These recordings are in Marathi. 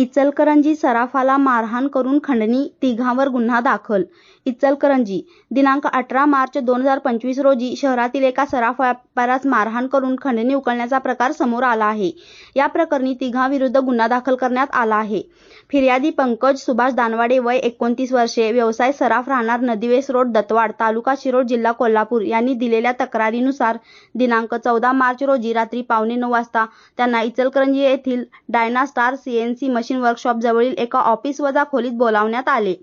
इचलकरंजी सराफाला मारहाण करून खंडणी, तिघांवर गुन्हा दाखल इचलकरंजी, दिनांक अठरा मार्च दोन हजार पंचवीस रोजी शहरातील एका सराफ व्यापाऱ्यास मारहाण करून खंडणी उकळण्याचा प्रकार समोर आला आहे. या प्रकरणी तिघांविरुद्ध गुन्हा दाखल करण्यात आला आहे. फिर्यादी पंकज सुभाष दानवाडे वय एकोणतीस वर्षे, व्यवसाय सराफ राहणार नदीवेस रोड दत्तवाड, तालुका शिरोड जिल्हा कोल्हापूर यांनी दिलेल्या तक्रारीनुसार दिनांक चौदा मार्च रोजी रात्री पावणे नऊ वाजता त्यांना इचलकरंजी येथील Dyna star CNC machine workshop जवळील एका ऑफिस वजा खोलीत बोलावण्यात आले.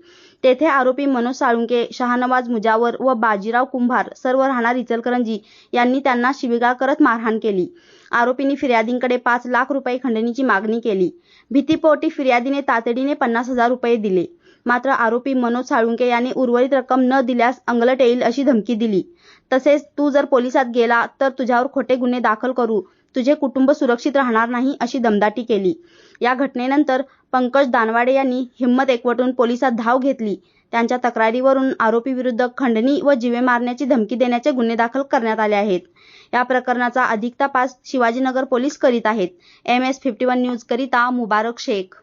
तेथे आरोपी मनोज साळुंके शहानवाज मुजावर व बाजीराव कुंभार सर्व राहणार इचलकरंजी यांनी त्यांना शिविगाळ करत मारहाण केली. आरोपींनी फिर्यादींकडे पाच लाख रुपये खंडणीची मागणी केली. भीतीपोटी फिर्यादीने तातडीने पन्नास हजार रुपये दिले. मात्र आरोपी मनोज साळुंके यांनी उर्वरित रक्कम न दिल्यास अंगलट येईल अशी धमकी दिली. तसेच तू जर पोलिसात गेला तर तुझ्यावर खोटे गुन्हे दाखल करू, तुझे कुटुंब सुरक्षित राहणार नाही अशी दमदाटी केली. या घटनेनंतर पंकज दानवाडे यांनी हिंमत एकवटून पोलिसात धाव घेतली. त्यांच्या तक्रारीवरून आरोपीविरुद्ध खंडणी व जीवे मारण्याची धमकी देण्याचे गुन्हे दाखल करण्यात आले आहेत. या प्रकरणाचा अधिक तपास शिवाजीनगर पोलीस करीत आहेत. M S fifty one news करिता मुबारक शेख